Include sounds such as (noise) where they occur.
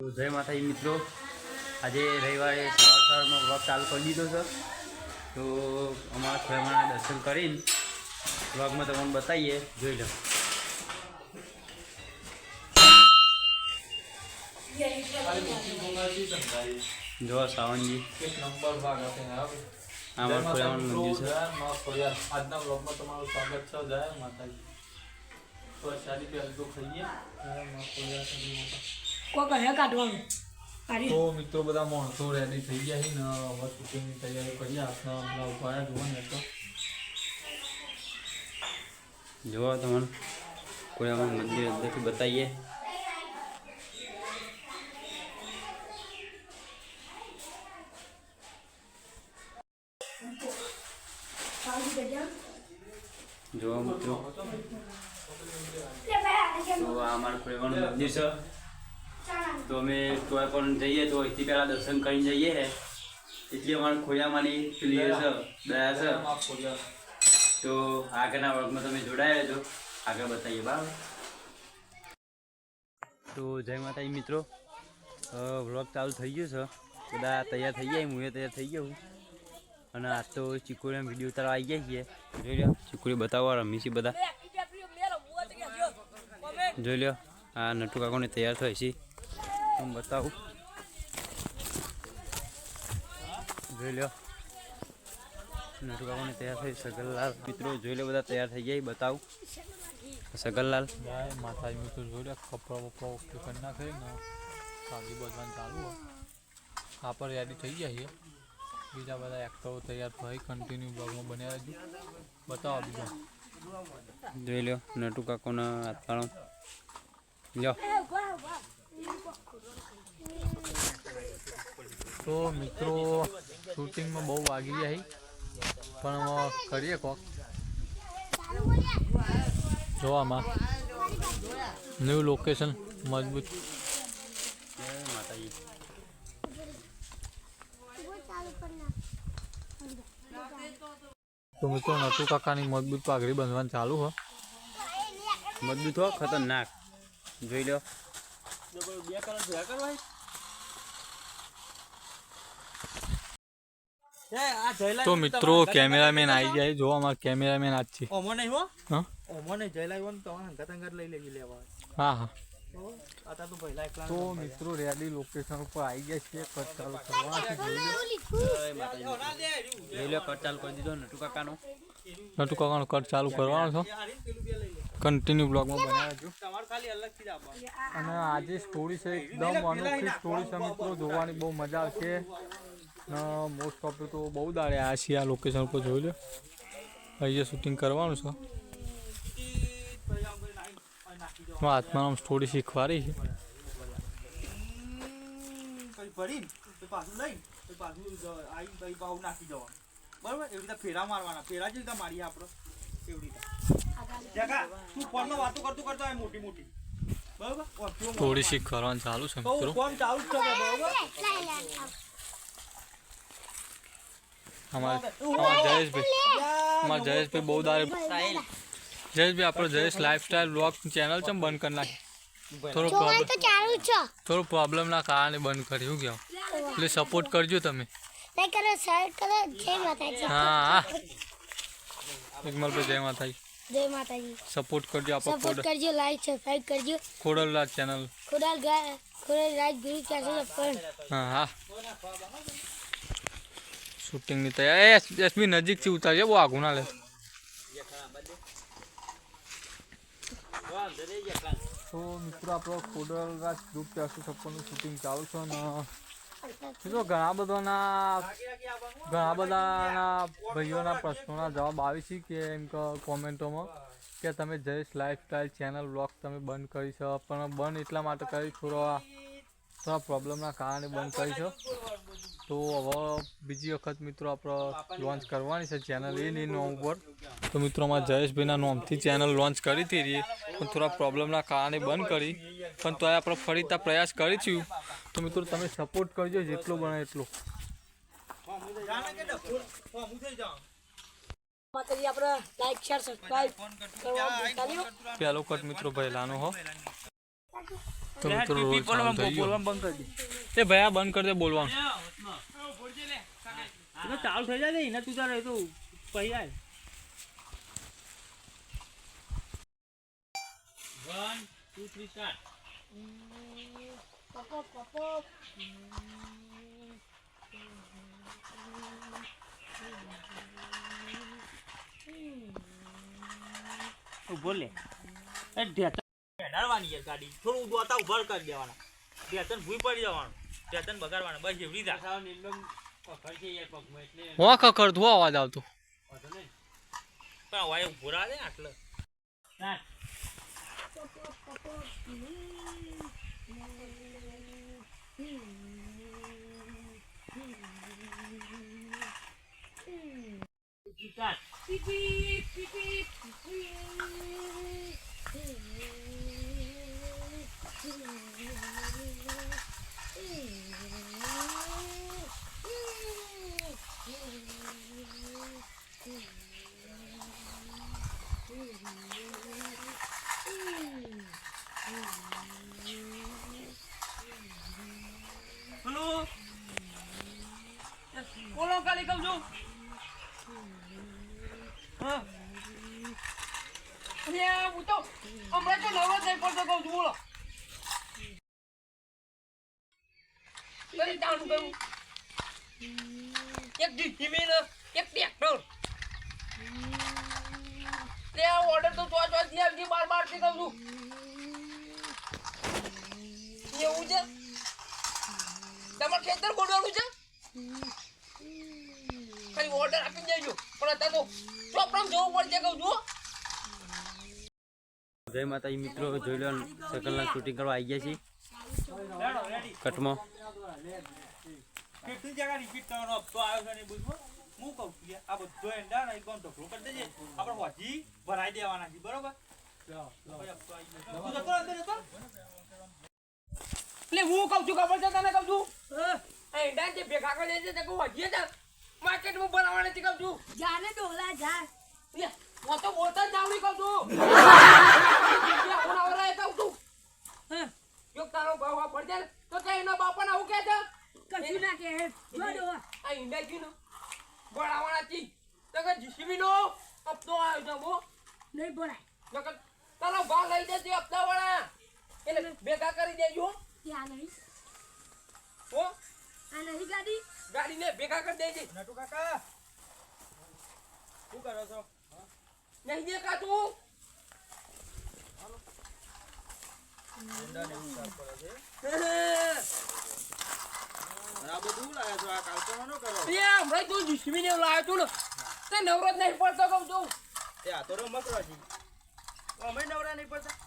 જય માતાજી મિત્રો. આજે રવિવારે સવાર સવારમાં વ્લોગ ચાલુ કરી દીધો છે. તો અમારા સ્વયંના દર્શન કરીને વ્લોગમાં તમને બતાવીએ. જોઈ લો. જો સાવનજી એક નંબર ભાગ હશે ને હવે. આ અમારું ખોયામાનું મંદિર છે. આજના બ્લોગમાં તમારું સ્વાગત છે. જય માતાજી. તો સારી પહેલી તો ખાઈએ કોક હે કાઢવાનું. તો મિત્રો બધા માણસો રેડી થઈ ગયા છે ને હવે શૂટિંગની તૈયારી કરી આપણા હમણાં ઊભા જોવા ને તો. જુઓ તમને. ખોયામાનું મંદિર અંદરથી બતાવીએ. જોવા મિત્રો. તો આ અમારું ખોયામાનું મંદિર છે. તો અમે કોઈ પણ જઈએ તો અહીંથી પહેલાં દર્શન કરીને જઈએ. એટલે અમારે ખોયામાંની એ છે દયા છે. જય. તો આગળના વર્ગમાં તમે જોડાયા છો આગળ બતાવીએ બરાબર? તો જય માતાજી મિત્રો. વ્લોગ ચાલુ થઈ ગયો છે. બધા તૈયાર થઈ ગયા હું એ તૈયાર થઈ ગયો અને આજ તો ચીકુરી વીડિયો ઉતારવા આવી ગયા છીએ. જોઈ લો ચીકુરી બતાવવા રમી છે બધા. જોઈ લો આ નટુ કાકોને તૈયાર થાય છે. હું બતાવું. જોઈ લો નટુ તૈયાર થઈ સગનલાલ મિત્રો જોઈ લો બધા તૈયાર થઈ ગયા બતાવું. સગનલાલ માતાજી મિત્રો જોઈ લો કપડા બપડા ઓકે કરી નાખે ને કાગી બધવાનું ચાલુ હોય. આપણે રેડી થઈ ગયા બીજા બધા એક્ટરો તૈયાર થઈ કન્ટિન્યુ બ્લોગમાં બન્યા રહેજો. બતાવો બીજા. જોઈ લો નટુ કાકોના હાથપાળો લ્યો. તો મિત્રો શૂટિંગમાં બહુ વાગી જાય. પણ કરીએ કોક. જોવામાં ન્યૂ લોકેશન મજબૂત. તો મિત્રો નટુ કાકાની મજબૂત પાઘડી બાંધવાનું ચાલુ હો. મજબૂત હો ખતરનાક. જોઈ લો. તો મિત્રો કેમેરામેન આવી જાય જો અમાર કેમેરામેન આજ છે. ઓમો નહીં હો? હા? ઓમો નહીં જઈ લાવ્યો ને તમારે હંગાત તંગર લઈ લેવી લેવા. હા હા. તો તો મિત્રો રેલી લોકેશન ઉપર આવી ગયા છે કટ ચાલુ કરવા છે જોઈ લો. જય માતાજી. જોઈ લો કટ ચાલુ કરી દીધો નટુ કાકાનો. નટુ કાકાનો કટ ચાલુ કરવાનો છો. કન્ટિન્યુ બ્લોગમાં બનાવ્યા છો. તમારે ખાલી અલગથી જ આપવાનું અને આજે સ્ટોરી છે એકદમ અનોખી સ્ટોરી છે મિત્રો. જોવાની બહુ મજા આવશે. મોસ્ટ ઓફ તો બહુ દાડે આ છીએ આ લોકેશન ઉપર જોઈ લો અહીંયા શૂટિંગ કરવાનું છે હાથમાં આમ સ્ટોરી રહી છે જ- બરાબર એવી રીતે ફેરા મારવાના ફેરા જેવી રીતે મારીએ આપણે એવી રીતે જગા તું ફોનમાં વાતો કરતો કરતો હોય મોટી મોટી થોડી શીખવાનું ચાલુ છે ચાલુ જ છે બરાબર અમારે અમારા જયેશભાઈ અમારા જયેશભાઈ બહુ દાડે જયેશભાઈ આપણો જયેશ લાઈફસ્ટાઈલ બ્લોગ ચેનલ છે ને બંધ કરી નાખી થોડો પ્રોબ્લેમ તો ચાલુ છો થોડો પ્રોબ્લેમના કારણે બંધ કર્યું કેવું એટલે સપોર્ટ કરજો તમે લાઈક કરો શેર કરો જય માતાજી હા હા એકમલભાઈ જય માતાજી જય માતાજી સપોર્ટ કરજો આપણો સપોર્ટ ખોડ કરજો લાઈક સબસ્ક્રાઇબ કરજો ખોડલરાજ ચેનલ ખોડાલ ગા ખોડાલ રાજ ગુરુ ચેનલ પર હા હા શૂટિંગની તૈયારી. એ એસબી નજીકથી ઉતારજે બહુ આઘું ના લે. તો મિત્રો, આપણો ખોડલરાજ ગ્રુપ ચારસો છપ્પનનું શૂટિંગ ચાલુ છે અને મિત્રો, ઘણા બધાના ઘણા બધાના ભાઈઓના પ્રશ્નોના જવાબ આવી છે કે એમ કે કોમેન્ટોમાં કે તમે જયેશ લાઈફસ્ટાઈલ ચેનલ બ્લોગ તમે બંધ કરી શકો પણ બંધ એટલા માટે કરી, થોડો આ થોડા પ્રોબ્લેમના કારણે બંધ કરી છે. તો હવે બીજી વખત મિત્રો આપણે લોન્ચ કરવાની છે ચેનલ એની નોમ ઉપર. તો મિત્રો અમારા જયેશભાઈના નોમથી ચેનલ લોન્ચ કરી હતી રી પણ થોડા પ્રોબ્લેમના કારણે બંધ કરી. પણ તોય આપણે ફરી ત્યાં પ્રયાસ કરીશું. તો મિત્રો તમે સપોર્ટ કરજો જેટલો બને એટલો. નહીં. પહેલો કટ મિત્રો પહેલાનો હો. તો મિત્રો રોલ ચાલુ થઈ બંધ કરી દે. એ ભાઈ આ બંધ કરી દે બોલવાનું. ચાલુ થઈ જાય ને તું તારે તો આય. વન ટુ થ્રી સ્ટાર્ટ પપ્પો પપ્પો ઊભો એ ઢેચણ હેડાડવાની યાર ગાડી. થોડું દોતા ઉભર કરી દેવાના. ઢેચણ ભૂઈ પડી જવાનું. ઢેચણ બગાડવાના. બસ એવડી જા નીલમ પકડ છે યાર પગમાં એટલે હું ખખર ધો અવાજ આવતો. પણ વાય ભૂરા દે આટલે. Beep ને beep બોલો બોલો. કાલી કહું છું. હા. હું તો હમણાં તો નવો જ નહીં પડતો કહું છું, બોલો. કરી ચાલુ કરું. એક ને એક ટ્રેક્ટર ઓર્ડર તો ચોચથી આવતી બાર બારથી કહું છું. એવું છે? તમારે ખેતર ગોડવાનું છે? ખાલી ઓર્ડર આપી દેજો. પણ અત્યારે તો ચોપડામાં જવું પડશે કહું છું હો. જય માતાજી મિત્રો. જોઈ લો સકલના શૂટિંગ કરવા આવી ગયા છીએ. રેડો કટમાં કેટલી જગ્યા રિપીટ કરવાનો? હપ્તો આવ્યો છે ને હું કહું છું કે આ બધો એંડા ને એકદમ ઢોકળો કરી દેજે. આપણે હોજી ભરાઈ દેવાના છે બરોબર. એટલે હું કહું છું ખબર છે તને કહું છું? જે ભેગા કરી દે છે તે કહું હજીએ છે માર્કેટમાં બનાવવાના છે કહું છું. જાને ડોલા જા. લે, હું તો બોલતા જ આવડી કહું છું (laughs) જગ્યા બનાવવાના એ કહું છું હે, જો તારો ભાવ આ પડશે ને, તો તે એના બાપાને આવું કહે છે કશું ના કે જોડો આ ઈંડા નો બનાવવાના છે તો કે જીસીબી નો હપ્તો આવ્યો છે હો નહીં બોલાય નકર તારો ભાવ લઈ દેજે હપ્તા વાળા એટલે ભેગા કરી દેજો. ત્યાં નહીં. હો? આ નહીં ગાડી? ગાડીને ભેગા કરી દેજે. નટુ કાકા. શું કરો છો? નહીં દેખાતું. નવરો જ નહીં પડતો કહું છું. એ આ તો રમકડા છે. અમે નવરા નહીં પડતા.